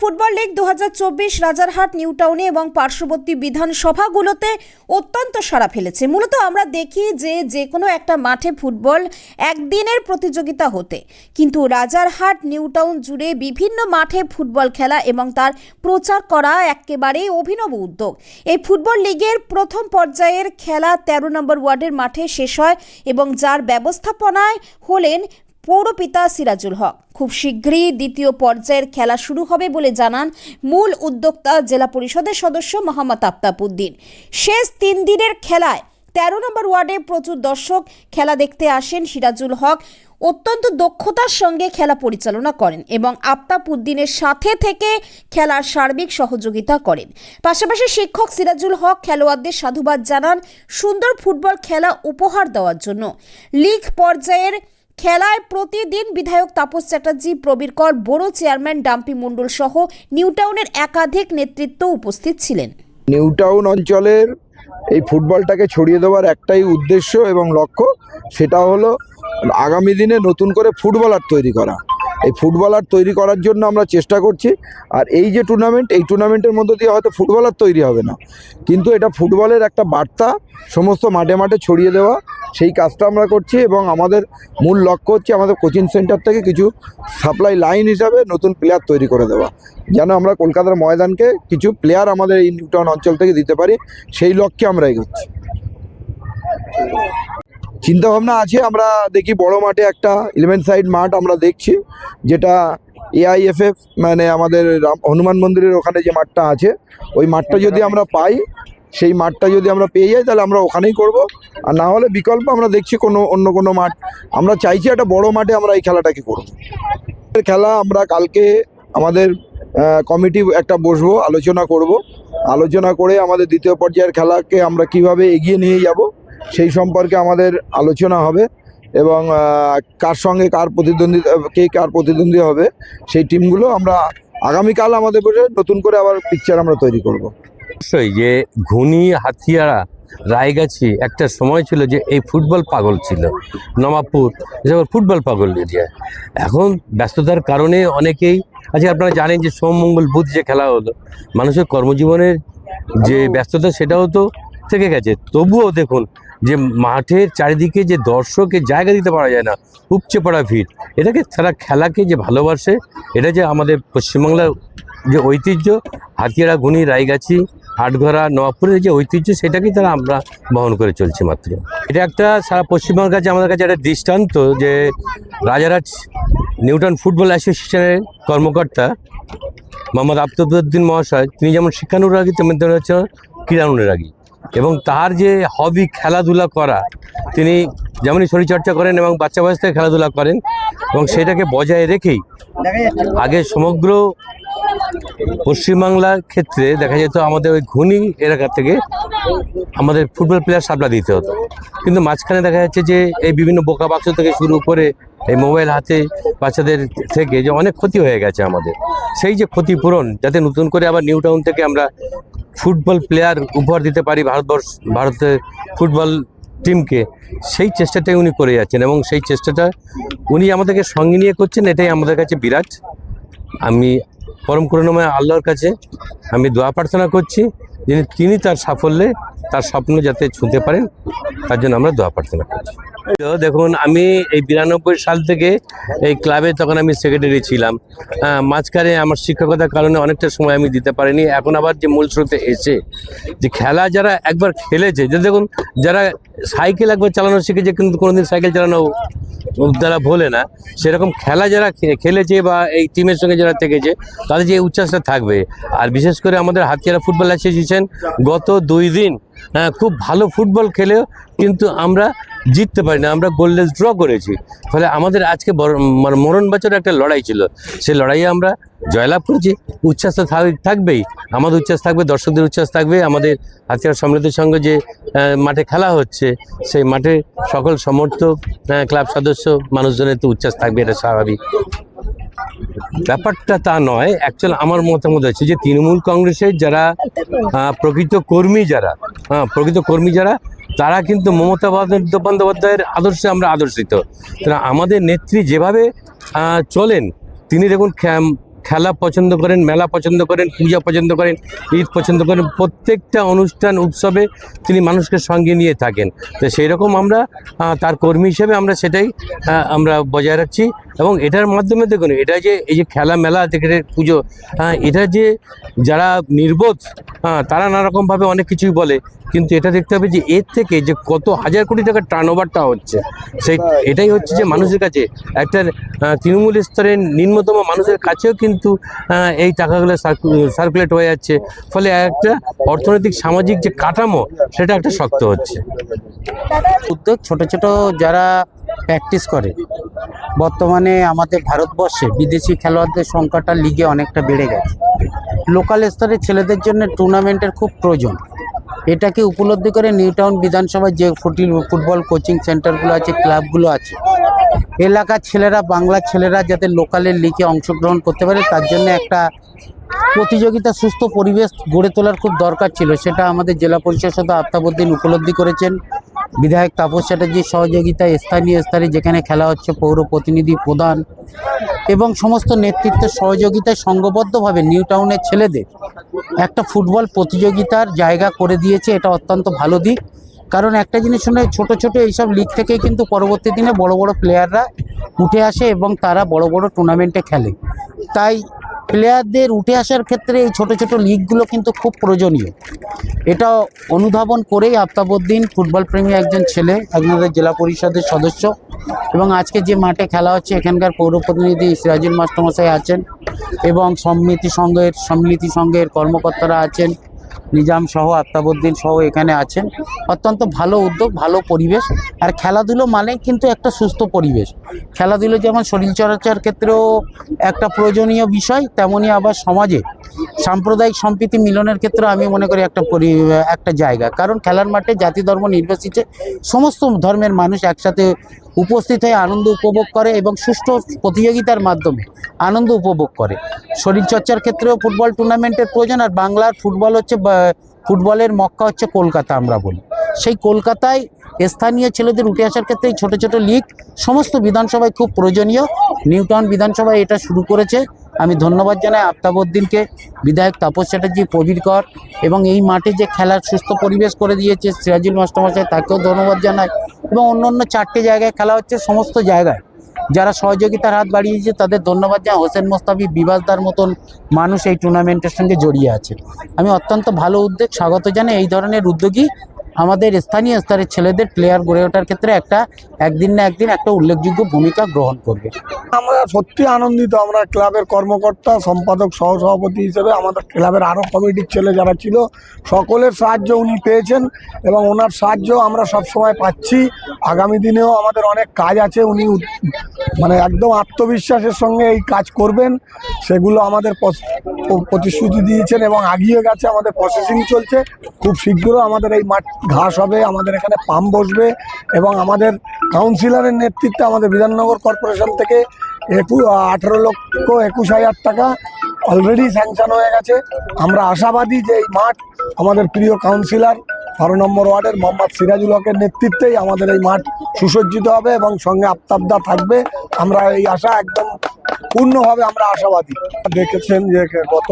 Football league দু Rajarhat, new টাউনে এবং পার্শ্ববর্তী বিধানসভাগুলোতে অত্যন্ত সাড়া ফেলেছে। মূলত আমরা দেখি যে যে কোনো একটা মাঠে ফুটবল একদিনের প্রতিযোগিতা হতে, কিন্তু রাজারহাট, নিউ টাউন জুড়ে বিভিন্ন মাঠে ফুটবল খেলা এবং তার প্রচার করা একেবারেই অভিনব উদ্যোগ। এই ফুটবল লিগের প্রথম পর্যায়ের খেলা তেরো নম্বর ওয়ার্ডের মাঠে শেষ হয় এবং যার ব্যবস্থাপনায় হলেন পৌরপিতা সিরাজুল হক। খুব শীঘ্রই দ্বিতীয় পর্যায়ের খেলা শুরু হবে বলে জানান মূল উদ্যোক্তা জেলা পরিষদের সদস্য মোহাম্মদ আফতাবউদ্দিন। শেষ তিন দিনের খেলায় তেরো নম্বর ওয়ার্ডে প্রচুর দর্শক খেলা দেখতে আসেন সিরাজুল হক। অত্যন্ত দক্ষতার সঙ্গে খেলা পরিচালনা করেন এবং আফতাব উদ্দিনের সাথে থেকে খেলার সার্বিক সহযোগিতা করেন। পাশাপাশি শিক্ষক সিরাজুল হক খেলোয়াড়দের সাধুবাদ জানান সুন্দর ফুটবল খেলা উপহার দেওয়ার জন্য। লিগ পর্যায়ের খেলায় প্রতিদিন বিধায়ক তাপস চ্যাটার্জি, প্রবীর কর, বড় চেয়ারম্যান ডাম্পি মণ্ডল সহ নিউটাউনের একাধিক নেতৃত্ব উপস্থিত ছিলেন। নিউটাউন অঞ্চলের এই ফুটবলটাকে ছড়িয়ে দেওয়ার একটাই উদ্দেশ্য এবং লক্ষ্য, সেটা হলো আগামী দিনে নতুন করে ফুটবলার তৈরি করা। এই ফুটবলার তৈরি করার জন্য আমরা চেষ্টা করছি। আর এই যে টুর্নামেন্ট এই টুর্নামেন্টের মধ্য দিয়ে হয়তো ফুটবলার তৈরি হবে না। কিন্তু এটা ফুটবলের একটা বার্তা, সমস্ত মাঠে মাঠে ছড়িয়ে দেওয়া, সেই কাজটা আমরা করছি এবং আমাদের মূল লক্ষ্য হচ্ছে আমাদের কোচিং সেন্টার থেকে কিছু সাপ্লাই লাইন হিসাবে নতুন প্লেয়ার তৈরি করে দেওয়া। যেন আমরা কলকাতার ময়দানকে কিছু প্লেয়ার আমাদের এই নিউটাউন অঞ্চল থেকে দিতে পারি, সেই লক্ষ্যে আমরা এগোচ্ছি। চিন্তা ভাবনা আছে, আমরা দেখি বড় মাঠে একটা ইলেভেন সাইড মাঠ আমরা দেখছি, যেটা এআইএফএফ মানে আমাদের হনুমান মন্দিরের ওখানে যে মাঠটা আছে, ওই মাঠটা যদি আমরা পাই, সেই মাঠটা যদি আমরা পেয়ে যাই, তাহলে আমরা ওখানেই করব। আর না হলে বিকল্প আমরা দেখছি কোনো, অন্য কোনো মাঠ। আমরা চাইছি একটা বড় মাঠে আমরা এই খেলাটাকে করব। খেলা আমরা কালকে আমাদের কমিটি একটা বসবো, আলোচনা করব। আলোচনা করে আমাদের দ্বিতীয় পর্যায়ের খেলাকে আমরা কীভাবে এগিয়ে নিয়ে যাব সেই সম্পর্কে আমাদের আলোচনা হবে এবং কার সঙ্গে কার প্রতিদ্বন্দ্বী কে কার প্রতিদ্বন্দ্বী হবে, সেই টিমগুলো আমরা আগামীকাল আমাদের বসে নতুন করে আবার পিকচার আমরা তৈরি করব। অবশ্যই যে ঘুনি হাতিয়ারা রায়গাছি, একটা সময় ছিল যে এই ফুটবল পাগল ছিল, নবাবপুর এসব ফুটবল পাগল এরিয়া এখন ব্যস্ততার কারণে অনেকেই আজকে আপনারা জানেন যে সোম, মঙ্গল, বুধ যে খেলা হলো, মানুষের কর্মজীবনের যে ব্যস্ততা সেটাও তো থেকে গেছে। তবুও দেখুন যে মাঠের চারিদিকে যে দর্শকের জায়গা দিতে পারা যায় না, উপচে পড়া ভিড়। এটাকে তারা খেলাকে যে ভালোবাসে, এটা যে আমাদের পশ্চিমবাংলার যে ঐতিহ্য, হাতিয়ারা, গুণী, রায়গাছি আটঘরা নবাবপুরের যে ঐতিহ্য, সেটাকেই তারা আমরা বহন করে চলছি মাত্র। এটা একটা সারা পশ্চিমবঙ্গের কাছে আমাদের কাছে একটা দৃষ্টান্ত যে রাজারহাট নিউটন ফুটবল অ্যাসোসিয়েশনের কর্মকর্তা মোহাম্মদ আফতাবুদ্দিন মহাশয়, তিনি যেমন শিক্ষানুরাগী, তেমন তিনি হচ্ছেন ক্রীড়ানুরাগী। এবং তার যে হবি খেলাধুলা করা, তিনি যেমনই শরীরচর্চা করেন এবং বাচ্চা বয়স থেকে খেলাধুলা করেন, এবং সেটাকে বজায় রেখেই আগে সমগ্র পশ্চিমবাংলার ক্ষেত্রে দেখা যেত আমাদের ওই ঘুনি এলাকা থেকে আমাদের ফুটবল প্লেয়ার সাপ্লাই দিতে হতো। কিন্তু মাঝখানে দেখা যাচ্ছে যে এই বিভিন্ন বোকা বাক্স থেকে শুরু করে এই মোবাইল হাতে বাচ্চাদের থেকে যে অনেক ক্ষতি হয়ে গেছে আমাদের। সেই যে ক্ষতিপূরণ, যাতে নতুন করে আবার নিউ টাউন থেকে আমরা ফুটবল প্লেয়ার উপহার দিতে পারি ভারতবর্ষ, ভারতের ফুটবল টিমকে সেই চেষ্টাটাই উনি করে যাচ্ছেন এবং সেই চেষ্টাটা উনি আমাদেরকে সঙ্গে নিয়ে করছেন, এটাই আমাদের কাছে বিরাট। আমি পরম করুণাময় আল্লাহর কাছে আমি দোয়া প্রার্থনা করছি যিনি তিনি তার সাফল্যে তার স্বপ্ন যাতে ছুঁতে পারেন তার জন্য আমরা দোয়া প্রার্থনা করছি। দেখুন, আমি এই বিরানব্বই সাল থেকে এই ক্লাবে তখন আমি সেক্রেটারি ছিলাম। মাঝখানে আমার শিক্ষকতার কারণে অনেকটা সময় আমি দিতে পারিনি। এখন আবার যে মূল স্রোতে এসে, যে খেলা যারা একবার খেলেছে, যে দেখুন, যারা সাইকেল একবার চালানো শিখেছে, কিন্তু কোনোদিন সাইকেল চালানো তারা ভোলে না। সেরকম খেলা যারা খেলেছে বা এই টিমের সঙ্গে যারা থেকেছে, তাদের যে উচ্ছ্বাসটা থাকবে। আর বিশেষ করে আমাদের হাতিয়ারা ফুটবল অ্যাসোসিয়েশন গত দুই দিন খুব ভালো ফুটবল খেলেও কিন্তু আমরা জিততে পারি না আমরা গোল্ডেস ড্র করেছি। ফলে আমাদের আজকে মানে মরণ বাঁচার একটা লড়াই ছিল। সেই লড়াইয়ে আমরা জয়লাভ করেছি। উচ্ছ্বাস তো থাকবেই, আমাদের উচ্ছ্বাস থাকবে, দর্শকদের উচ্ছ্বাস থাকবে, আমাদের হাতিয়ার সমৃদ্ধির সঙ্গে যে মাঠে খেলা হচ্ছে, সেই মাঠে সকল সমর্থক ক্লাব সদস্য, মানুষজনের তো উচ্ছ্বাস থাকবে, এটা স্বাভাবিক। ব্যাপারটা তা নয়। অ্যাকচুয়াল আমার মতামত আছে যে তৃণমূল কংগ্রেসের যারা প্রকৃত কর্মী যারা হ্যাঁ প্রকৃত কর্মী যারা, তারা কিন্তু মমতা বন্দ্যোপাধ্যায়ের আদর্শে আমরা আদর্শিত। তারা আমাদের নেত্রী যেভাবে চলেন, তিনি দেখুন খেলা পছন্দ করেন, মেলা পছন্দ করেন, পূজা পছন্দ করেন, ঈদ পছন্দ করেন, প্রত্যেকটা অনুষ্ঠান, উৎসবে তিনি মানুষকে সঙ্গে নিয়ে থাকেন। তো সেই রকম আমরা তার কর্মী হিসেবে আমরা সেটাই আমরা বজায় রাখছি। এবং এটার মাধ্যমে দেখুন এটা যে এই যে খেলা মেলা থেকে পুজো আহ, এটা যে যারা নির্বোধ আহ, তারা নানারকমভাবে অনেক কিছুই বলে কিন্তু এটা দেখতে হবে যে এর থেকে যে কত হাজার কোটি টাকার টার্ন ওভারটা হচ্ছে সেই এটাই হচ্ছে যে মানুষের কাছে একটা তৃণমূল স্তরের নিম্নতম মানুষের কাছেও কিন্তু এই টাকাগুলো সার্কুলেট হয়ে যাচ্ছে ফলে একটা অর্থনৈতিক সামাজিক যে কাঠামো সেটা একটা শক্ত হচ্ছে। উদ্যোগ ছোট ছোট যারা প্র্যাকটিস করে বর্তমানে আমাদের ভারতবর্ষে বিদেশি খেলোয়াড়দের সংখ্যাটা লিগে অনেকটা বেড়ে গেছে। লোকাল স্তরের ছেলেদের জন্য টুর্নামেন্টের খুব প্রয়োজন। এটাকে উপলব্ধি করে নিউ টাউন বিধানসভায় যে ফুটি- ফুটবল কোচিং সেন্টারগুলো আছে ক্লাবগুলো আছে, এলাকার ছেলেরা, বাংলার ছেলেরা যাতে লোকালের লিগে অংশগ্রহণ করতে পারে, তার জন্য একটা প্রতিযোগিতা, সুস্থ পরিবেশ গড়ে তোলার খুব দরকার ছিল। সেটা আমাদের জেলা পরিষদ আফতাবুদ্দিন উপলব্ধি করেছেন। বিধায়ক তাপস চ্যাটার্জির সহযোগিতায় স্থানীয় স্তরে যেখানে খেলা হচ্ছে, পৌর প্রতিনিধি প্রধান এবং সমস্ত নেতৃত্বের সহযোগিতায় সংঘবদ্ধভাবে নিউ টাউনের ছেলেদের একটা ফুটবল প্রতিযোগিতার জায়গা করে দিয়েছে। এটা অত্যন্ত ভালো দিক। কারণ একটা জিনিস শুনে ছোট ছোট এইসব লিগ থেকে কিন্তু পরবর্তী দিনে বড় বড় প্লেয়াররা উঠে আসে এবং তারা বড় বড় টুর্নামেন্টে খেলে। তাই প্লেয়ারদের উঠে আসার ক্ষেত্রে এই ছোট ছোট লিগগুলো কিন্তু খুব প্রয়োজনীয়। এটা অনুধাবন করেই আফতাবুদ্দিন ফুটবল প্রেমী একজন ছেলে আপনাদের জেলা পরিষদের সদস্য এবং আজকে যে মাঠে খেলা হচ্ছে, এখানকার পৌর প্রতিনিধি সিরাজুল মাস্টমশাই আছেন এবং সম্মিতি সংঘের সম্মিলিতি সংঘের কর্মকর্তারা আছেন। নিজাম সহ আফতাবুদ্দিন সহ এখানে আছেন। অত্যন্ত ভালো উদ্যোগ, ভালো পরিবেশ। আর খেলাধুলো মানে কিন্তু একটা সুস্থ পরিবেশ। খেলাধুলো যেমন শরীর চর্চার ক্ষেত্রেও একটা প্রয়োজনীয় বিষয় তেমনই আবার সমাজে সাম্প্রদায়িক সম্প্রীতি মিলনের ক্ষেত্রে আমি মনে করি একটা পরি, একটা জায়গা। কারণ খেলার মাঠে জাতি ধর্ম নির্বাচিতে সমস্ত ধর্মের মানুষ একসাথে উপস্থিত হয়ে আনন্দ উপভোগ করে এবং সুষ্ঠু প্রতিযোগিতার মাধ্যমে আনন্দ উপভোগ করে। শরীরচর্চার ক্ষেত্রেও ফুটবল টুর্নামেন্টের প্রয়োজন, আর বাংলার ফুটবল হচ্ছে ফুটবলের মক্কা হচ্ছে কলকাতা আমরা বলি। সেই কলকাতায় স্থানীয় ছেলেদের উঠে আসার ক্ষেত্রে এই ছোটো ছোটো লিগ, সমস্ত বিধানসভায় খুব প্রয়োজনীয়। নিউটাউন বিধানসভায় এটা শুরু করেছে। আমি ধন্যবাদ জানাই আফতাবউদ্দিনকে, বিধায়ক তাপস চ্যাটার্জি, প্রবীর কর, এবং এই মাঠে যে খেলার সুস্থ পরিবেশ করে দিয়েছে সিরাজুল মাস্টারমশাই, তাকেও ধন্যবাদ জানাই। এবং অন্য অন্য চারটে জায়গায় খেলা হচ্ছে সমস্ত জায়গায়। যারা সহযোগিতার হাত বাড়িয়েছে, তাদের ধন্যবাদ জানাই। হোসেন মোস্তাফি বিবাসদার মতন মানুষ এই টুর্নামেন্টের সঙ্গে জড়িয়ে আছে। আমি অত্যন্ত ভালো উদ্যোগ, স্বাগত জানাই। এই ধরনের উদ্যোগী আমাদের স্থানীয় স্তরের ছেলেদের প্লেয়ার গড়ে ওঠার ক্ষেত্রে একটা একদিন না একদিন একটা উল্লেখযোগ্য ভূমিকা গ্রহণ করবে। আমরা সত্যি আনন্দিত, আমরা ক্লাবের কর্মকর্তা, সম্পাদক সহ সভাপতি হিসেবে আমাদের ক্লাবের আরও কমিটির ছেলে যারা ছিল, সকলের সাহায্য উনি পেয়েছেন এবং ওনার সাহায্য আমরা সব সময় পাচ্ছি। আগামী দিনেও আমাদের অনেক কাজ আছে, উনি মানে একদম আত্মবিশ্বাসের সঙ্গে এই কাজ করবেন। সেগুলো আমাদের প্রতিশ্রুতি দিয়েছেন এবং আগিয়ে গেছে, আমাদের প্রসেসিং চলছে। খুব শীঘ্র আমাদের এই মাঠ ঘাস হবে, আমাদের এখানে পাম্প বসবে এবং আমাদের কাউন্সিলরের নেতৃত্বে আমাদের বিধাননগর কর্পোরেশন থেকে একু আঠেরো লক্ষ একুশ হাজার টাকা অলরেডি স্যাংশন হয়ে গেছে। আমরা আশাবাদী যে এই মাঠ আমাদের প্রিয় কাউন্সিলর বারো নম্বর ওয়ার্ডের মোহাম্মদ সিরাজুল হকের নেতৃত্বেই আমাদের এই মাঠ সুসজ্জিত হবে এবং সঙ্গে আফতাবদা থাকবে। আমরা এই আশা একদম পূর্ণভাবে আমরা আশাবাদী। দেখেছেন যে গত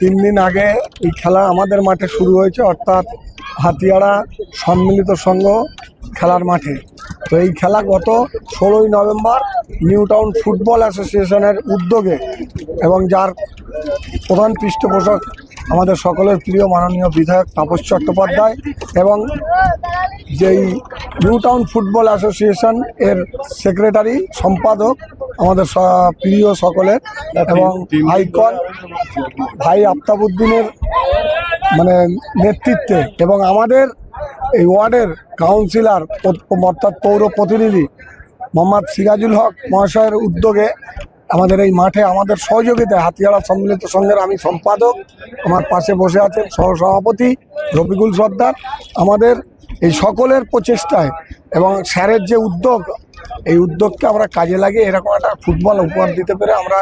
তিন দিন আগে এই খেলা আমাদের মাঠে শুরু হয়েছে, অর্থাৎ হাতিয়াড়া সম্মিলিত সংঘ খেলার মাঠে। তো এই খেলা গত ষোলোই নভেম্বর নিউ টাউন ফুটবল অ্যাসোসিয়েশনের উদ্যোগে এবং যার প্রধান পৃষ্ঠপোষক আমাদের সকলের প্রিয় মাননীয় বিধায়ক তাপস চট্টোপাধ্যায় এবং যেই নিউ টাউন ফুটবল অ্যাসোসিয়েশন এর সেক্রেটারি, সম্পাদক আমাদের প্রিয় সকলের এবং আইকন ভাই আফতাবুদ্দিনের মানে নেতৃত্বে এবং আমাদের এই ওয়ার্ডের কাউন্সিলর, অর্থাৎ পৌর প্রতিনিধি মোহাম্মদ সিরাজুল হক মহাশয়ের উদ্যোগে আমাদের এই মাঠে আমাদের সহযোগিতায় হাতিয়াড়া সম্মিলিত সংঘের আমি সম্পাদক, আমার পাশে বসে আছেন সহসভাপতি রফিকুল সর্দার। আমাদের এই সকলের প্রচেষ্টায় এবং স্যারের যে উদ্যোগ এই উদ্যোগকে আমরা কাজে লাগিয়ে এরকম একটা ফুটবল উপহার দিতে পেরে আমরা